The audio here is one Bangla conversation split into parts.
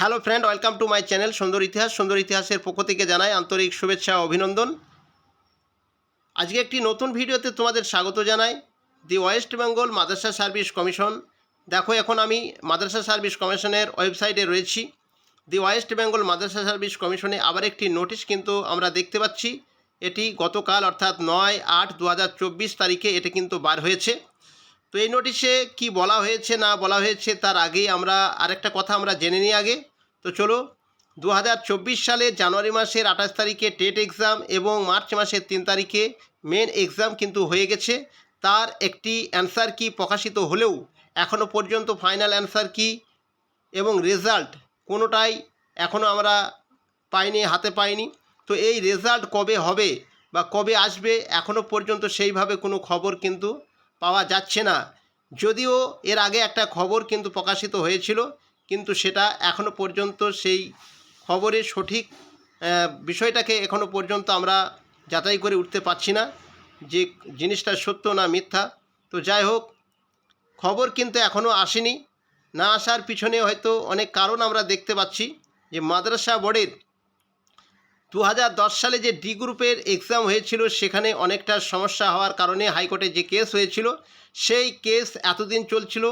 Hello friend, welcome to my channel সুন্দর ইতিহাস। সুন্দর ইতিহাসের পক্ষ থেকে জানাই আন্তরিক শুভেচ্ছা ও অভিনন্দন। আজকে একটি নতুন ভিডিওতে তোমাদের স্বাগত জানাই। The West Bengal Madrasa service commission. দেখো, এখন আমি মাদ্রাসা সার্ভিস কমিশনের ওয়েবসাইটে রয়েছি। The West Bengal Madrasa service কমিশনে আবার একটি নোটিশ কিন্তু আমরা দেখতে পাচ্ছি। এটি গতকাল অর্থাৎ নয় আট দু তারিখে এটি কিন্তু বার হয়েছে। তো এই নোটিশে কি বলা হয়েছে, না বলা হয়েছে, তার আগেই আমরা আরেকটা কথা আমরা জেনে নিই আগে। তো চলো দু সালের জানুয়ারি মাসের আঠাশ তারিখে টেট এক্সাম এবং মার্চ মাসের তিন তারিখে মেন এক্সাম কিন্তু হয়ে গেছে। তার একটি অ্যান্সার কি প্রকাশিত হলেও এখনও পর্যন্ত ফাইনাল অ্যান্সার কি এবং রেজাল্ট কোনোটাই এখনও আমরা পাইনি, হাতে পাইনি। তো এই রেজাল্ট কবে হবে বা কবে আসবে এখনও পর্যন্ত সেইভাবে কোনো খবর কিন্তু পাওয়া যাচ্ছে না। যদিও এর আগে একটা খবর কিন্তু প্রকাশিত হয়েছিল, কিন্তু সেটা এখনও পর্যন্ত সেই খবরের সঠিক বিষয়টাকে এখনও পর্যন্ত আমরা যাচাই করে উঠতে পারছি না যে জিনিসটা সত্য না মিথ্যা। তো যাই হোক, খবর কিন্তু এখনও আসেনি। না আসার পিছনে হয়তো অনেক কারণ আমরা দেখতে পাচ্ছি যে মাদ্রাসা বোর্ডের দু হাজার দশ সালে যে ডি গ্রুপের এক্সাম হয়েছিল, সেখানে অনেকটা সমস্যা হওয়ার কারণে হাইকোর্টে যে কেস হয়েছিল, সেই কেস এতদিন চলছিল।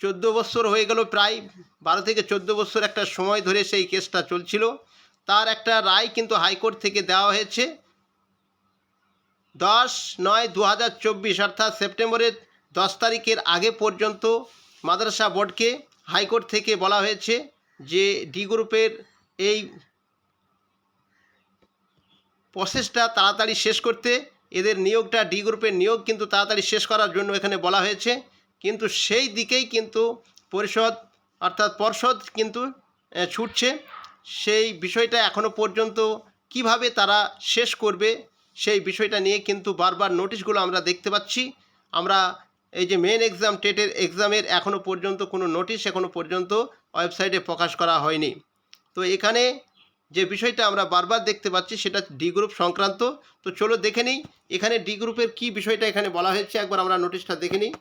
চোদ্দ বছর হয়ে গেল প্রায়, বারো থেকে চোদ্দ বছর একটা সময় ধরে সেই কেসটা চলছিল। তার একটা রায় কিন্তু হাইকোর্ট থেকে দেওয়া হয়েছে। দশ নয় দু অর্থাৎ সেপ্টেম্বরের দশ তারিখের আগে পর্যন্ত মাদ্রাসা বোর্ডকে হাইকোর্ট থেকে বলা হয়েছে যে ডি গ্রুপের এই প্রসেসটা তাড়াতাড়ি শেষ করতে, এদের নিয়োগটা ডি গ্রুপের নিয়োগ কিন্তু তাড়াতাড়ি শেষ করার জন্য এখানে বলা হয়েছে। কিন্তু সেই দিকেই কিন্তু পরিষদ অর্থাৎ পর্ষদ কিন্তু ছুটছে। সেই বিষয়টা এখনও পর্যন্ত কীভাবে তারা শেষ করবে, সেই বিষয়টা নিয়ে কিন্তু বারবার নোটিশগুলো আমরা দেখতে পাচ্ছি। আমরা এই যে মেন এক্সাম টেটের এক্সামের এখনও পর্যন্ত কোনো নোটিশ এখনও পর্যন্ত ওয়েবসাইটে প্রকাশ করা হয়নি। তো এখানে যে বিষয়টা আমরা বারবার দেখতে পাচ্ছি সেটা ডি গ্রুপ সংক্রান্ত। তো চলো দেখে নিই, এখানে ডি গ্রুপের কি বিষয়টা এখানে বলা হয়েছে, একবার আমরা নোটিশটা দেখে নিই।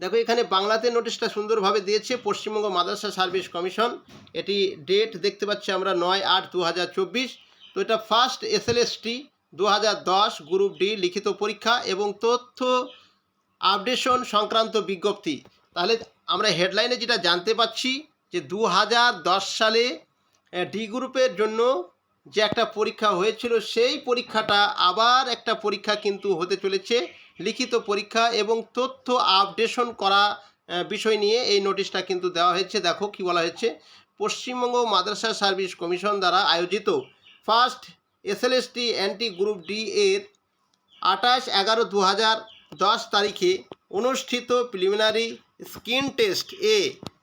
দেখো, এখানে বাংলাতে নোটিশটা সুন্দরভাবে দিয়েছে পশ্চিমবঙ্গ মাদ্রাসা সার্ভিস কমিশন। এটি ডেট দেখতে পাচ্ছি আমরা নয় আট দু তো এটা ফার্স্ট এসএলএসটি দু হাজার দশ গ্রুপ ডি লিখিত পরীক্ষা এবং তথ্য আপডেশন সংক্রান্ত বিজ্ঞপ্তি। তাহলে আমরা হেডলাইনে যেটা জানতে পাচ্ছি যে দু হাজার দশ সালে ডি গ্রুপের জন্য যে একটা পরীক্ষা হয়েছিল, সেই পরীক্ষাটা আবার একটা পরীক্ষা কিন্তু হতে চলেছে। লিখিত পরীক্ষা এবং তথ্য আপডেশন করা বিষয় নিয়ে এই নোটিশটা কিন্তু দেওয়া হয়েছে। দেখো কি বলা হয়েছে। পশ্চিমবঙ্গ মাদ্রাসা সার্ভিস কমিশন দ্বারা আয়োজিত first SLST NT group D এর আঠাশ এগারো দু হাজার দশ তারিখে অনুষ্ঠিত প্রিলিমিনারি স্কিন টেস্ট এ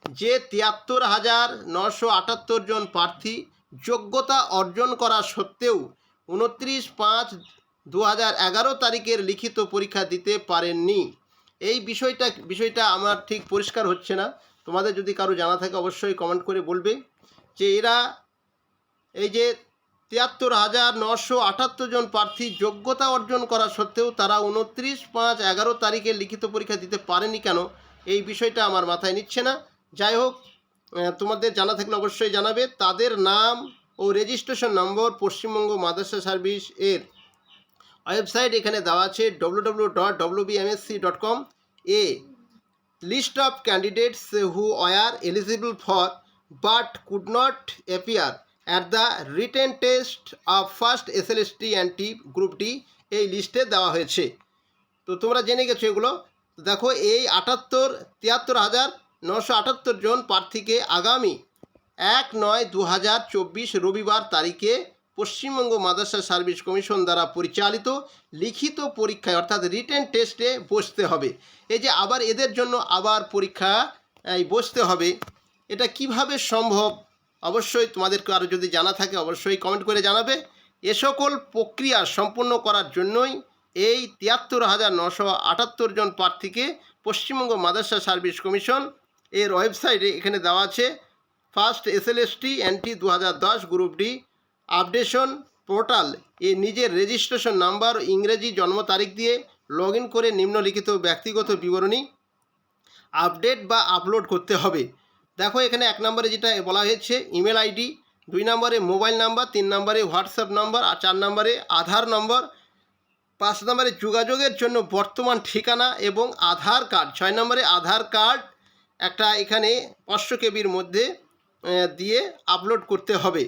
যে তিয়াত্তর হাজার নশো আটাত্তর জন প্রার্থী যোগ্যতা অর্জন করা সত্ত্বেও উনত্রিশ পাঁচ দু হাজার এগারো তারিখের লিখিত পরীক্ষা দিতে পারেননি। এই বিষয়টা বিষয়টা আমার ঠিক পরিষ্কার হচ্ছে না। তোমাদের যদি কারও জানা থাকে অবশ্যই কমেন্ট করে বলবে যে এরা এই যে তিয়াত্তর হাজার নশো আটাত্তর জন প্রার্থী যোগ্যতা অর্জন করা সত্ত্বেও তারা উনত্রিশ পাঁচ এগারো তারিখে লিখিত পরীক্ষা দিতে পারেনি কেন? এই বিষয়টা আমার মাথায় নিচ্ছে না। যাই হোক তোমাদের জানা থাকলে অবশ্যই জানাবে। তাদের নাম ও রেজিস্ট্রেশন নম্বর পশ্চিমবঙ্গ মাদ্রাসা সার্ভিস এর। ওয়েবসাইট এখানে দেওয়া আছে ডব্লু ডট ডট কম এ list of candidates who were eligible for but could not appear at the written test of first SLST and T group D এই লিস্টে দেওয়া হয়েছে। তো তোমরা জেনে গেছো এগুলো। দেখো, এই আটাত্তর, তিয়াত্তর হাজার নশো আটাত্তর জন প্রার্থীকে আগামী এক নয় দু হাজার চব্বিশ রবিবার তারিখে পশ্চিমবঙ্গ মাদ্রাসা সার্ভিস কমিশন দ্বারা পরিচালিত লিখিত পরীক্ষায়, অর্থাৎ রিটেন টেস্টে বসতে হবে। এই যে আবার এদের জন্য আবার পরীক্ষা বসতে হবে, এটা কীভাবে সম্ভব? অবশ্যই তোমাদের কারও যদি জানা থাকে, অবশ্যই কমেন্ট করে জানাবে। এ সকল প্রক্রিয়া সম্পূর্ণ করার জন্যই এই তিয়াত্তর হাজার নশো আটাত্তর জন প্রার্থীকে পশ্চিমবঙ্গ মাদ্রাসা সার্ভিস কমিশন এর ওয়েবসাইটে এখানে দেওয়া আছে ফার্স্ট এস এসএলএসটি এনটি দু হাজার দশ গ্রুপ ডি আপডেশন পোর্টাল। এ নিজের রেজিস্ট্রেশন নাম্বার, ইংরেজি জন্ম তারিখ দিয়ে লগ করে নিম্নলিখিত ব্যক্তিগত বিবরণী আপডেট বা আপলোড করতে হবে। দেখো এখানে এক নম্বরে যেটা বলা হয়েছে, ইমেল আইডি, দুই নম্বরে মোবাইল নাম্বার, তিন নম্বরে হোয়াটসঅ্যাপ নম্বর, আর চার নম্বরে আধার নম্বর। পাঁচ নম্বরে যোগাযোগের জন্য বর্তমান ঠিকানা এবং আধার কার্ড, ছয় নম্বরে আধার কার্ড একটা এখানে পাঁচশো কেবির মধ্যে দিয়ে আপলোড করতে হবে।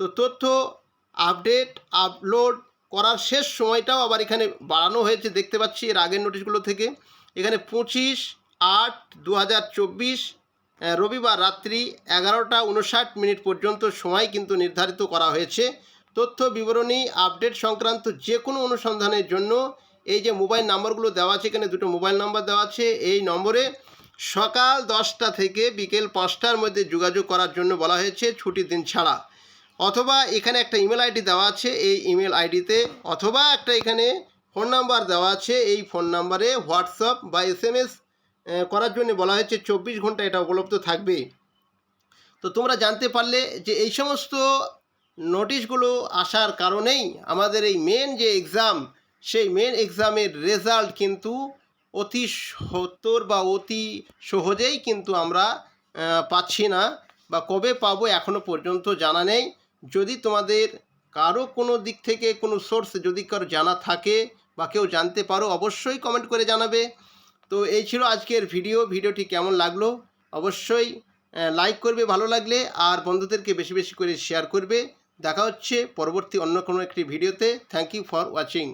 তো তথ্য আপডেট আপলোড করার শেষ সময়টাও আবার এখানে বাড়ানো হয়েছে, দেখতে পাচ্ছি এর আগের নোটিশগুলো থেকে। এখানে পঁচিশ আট দু রবিবার রাত্রি এগারোটা উনষাট মিনিট পর্যন্ত সময় কিন্তু নির্ধারিত করা হয়েছে। তথ্য বিবরণী আপডেট সংক্রান্ত যে কোনো অনুসন্ধানের জন্য এই যে মোবাইল নাম্বারগুলো দেওয়া আছে, এখানে দুটো মোবাইল নাম্বার দেওয়া আছে, এই নম্বরে সকাল দশটা থেকে বিকেল পাঁচটার মধ্যে যোগাযোগ করার জন্য বলা হয়েছে ছুটির দিন ছাড়া। অথবা এখানে একটা ইমেল আইডি দেওয়া আছে, এই ইমেল আইডিতে, অথবা একটা এখানে ফোন নাম্বার দেওয়া আছে, এই ফোন নাম্বারে হোয়াটসঅ্যাপ বা এস এম এস করার জন্য বলা হয়েছে চব্বিশ ঘণ্টা এটা উপলব্ধ থাকবে। তো তোমরা জানতে পারলে যে এই সমস্ত নোটিশগুলো আসার কারণেই আমাদের এই মেন যে এক্সাম সেই মেন এক্সামের রেজাল্ট কিন্তু অতি সত্তর বা অতি সহজেই কিন্তু আমরা পাচ্ছি না বা কবে পাবো এখনও পর্যন্ত জানা নেই। যদি তোমাদের কারও কোনো দিক থেকে কোনো সোর্স যদি কারও জানা থাকে বা কেউ জানতে পারো, অবশ্যই কমেন্ট করে জানাবে। তো এই ছিল আজকের ভিডিও ভিডিওটি কেমন লাগল? অবশ্যই লাইক করবে, ভালো লাগলে, আর বন্ধুদেরকে বেশি বেশি করে শেয়ার করবে। দেখা হচ্ছে পরবর্তী অন্য কোনো একটি ভিডিওতে থ্যাংক ইউ ফর ওয়াচিং